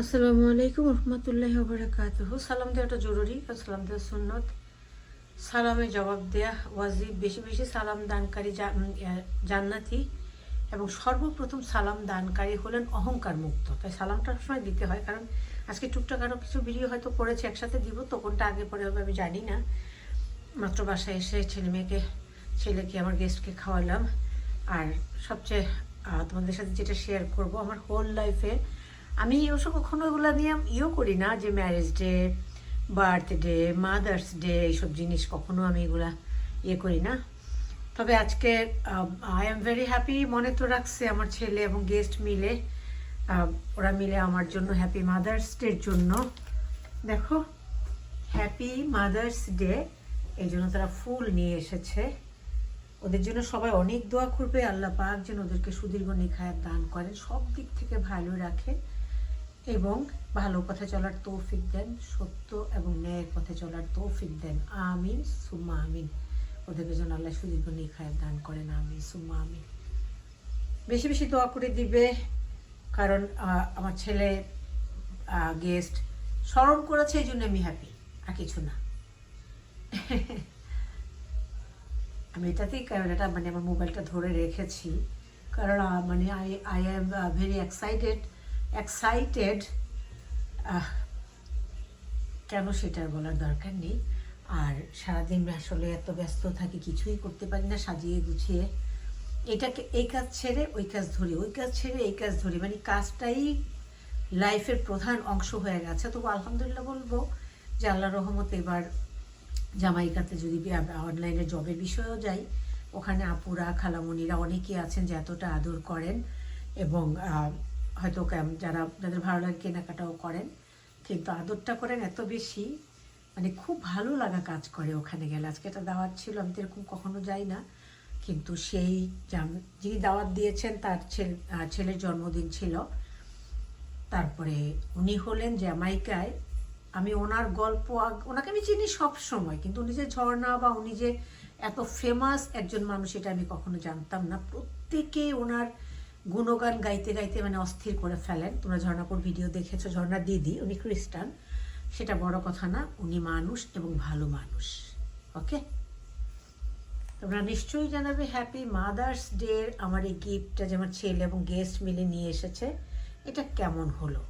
আসসালামু আলাইকুম রহমতুল্লাহ বারাকাত সালাম দেওয়াটা জরুরি সালাম দেওয়া সুন্নত। সালামে জবাব দেয়া ওয়াজিব, বেশি বেশি সালাম দানকারী জান্নাতি এবং সর্বপ্রথম সালাম দানকারী হলেন অহংকার মুক্ত তাই সালামটা সময় দিতে হয়, কারণ আজকে টুকটাক আরও কিছু ভিডিও হয়তো করেছে, একসাথে দিব, তো কোনটা আগে পরে হবে আমি জানি না। মাত্র বাসায় এসে ছেলে মেয়েকে, ছেলেকে, আমার গেস্টকে খাওয়ালাম। আর সবচেয়ে তোমাদের সাথে যেটা শেয়ার করব, আমার হোল লাইফে আমি ওসব কখনো এগুলো নিয়ে ইয়েও করি না যে marriage day birthday mother's day এইসব জিনিস কখনো আমি এগুলা ইয়ে করি না। তবে আজকে আই এম ভেরি হ্যাপি মনে তো রাখছে আমার ছেলে এবং গেস্ট মিলে। ওরা মিলে আমার জন্য হ্যাপি মাদার্স ডের জন্য। দেখো হ্যাপি মাদার্স ডে এই জন্য তারা ফুল নিয়ে এসেছে। ওদের জন্য সবাই অনেক দোয়া করবে, আল্লাহ পাক যেন ওদেরকে সুদীর্ঘ নিখায়াত দান করেন, সব দিক থেকে ভালো রাখেন এবং ভালো পথে চলার তৌফিক দেন, সত্য এবং ন্যায়ের পথে চলার তৌফিক দেন। আমিন, সুম্মা আমিন। ওদেরকে যেন আল্লাহ সুদীর্ঘ নিখায়াত দান করেন। আমিন, সুম্মা আমিন। বেশি বেশি দোয়া করে দিবে, কারণ আমার ছেলে গেস্ট স্মরণ করেছে, এই জন্য আমি হ্যাপি আর কিছু না। আমি এটাতেই ক্যামেরাটা মানে আমার মোবাইলটা ধরে রেখেছি, কারণ মানে I I am very excited excited কেন সেটা আর বলার দরকার নেই। আর সারাদিন আসলে এত ব্যস্ত থাকি, কিছুই করতে পারি না, সাজিয়ে গুছিয়ে। এটাকে, এই কাজ ছেড়ে ওই কাজ ধরি, ওই কাজ ছেড়ে এই কাজ ধরি। মানে কাজটাই লাইফের প্রধান অংশ হয়ে গেছে। তবু আলহামদুলিল্লাহ বলব যে আল্লাহ রহমতে এবার জামাইকাতে যদি অনলাইনে জবের বিষয়েও যাই, ওখানে আপুরা খালামণিরা অনেকেই আছেন যে এতটা আদর করেন এবং হয়তো যারা, যাদের ভালো লাগে কেনাকাটাও করেন, কিন্তু আদরটা করেন এত বেশি মানে খুব ভালো লাগা কাজ করে ওখানে গেলে। আজকে একটা দাওয়াত ছিল, আমি তো এরকম কখনো যাই না, কিন্তু সেই যিনি দাওয়াত দিয়েছেন, তার ছেলে ছেলের জন্মদিন ছিল। তারপরে উনি হলেন জ্যামাইকায়। আমি ওনার গল্প ওনাকে আমি চিনি সব সময়, কিন্তু উনি যে ঝর্ণা বা উনি যে এত ফেমাস একজন মানুষ এটা আমি কখনো জানতাম না। প্রত্যেকে ওনার গুণগান গাইতে গাইতে মানে অস্থির করে ফেলেন। তোমরা ঝর্ণাপুর ভিডিও দেখেছ ঝর্ণা দিদি, উনি খ্রিস্টান। সেটা বড় কথা না, উনি মানুষ এবং ভালো মানুষ। ওকে তোমরা নিশ্চয়ই জানাবে হ্যাপি মাদার্স ডে আমার এই গিফটটা যে আমার ছেলে এবং গেস্ট মিলে নিয়ে এসেছে। এটা কেমন হলো?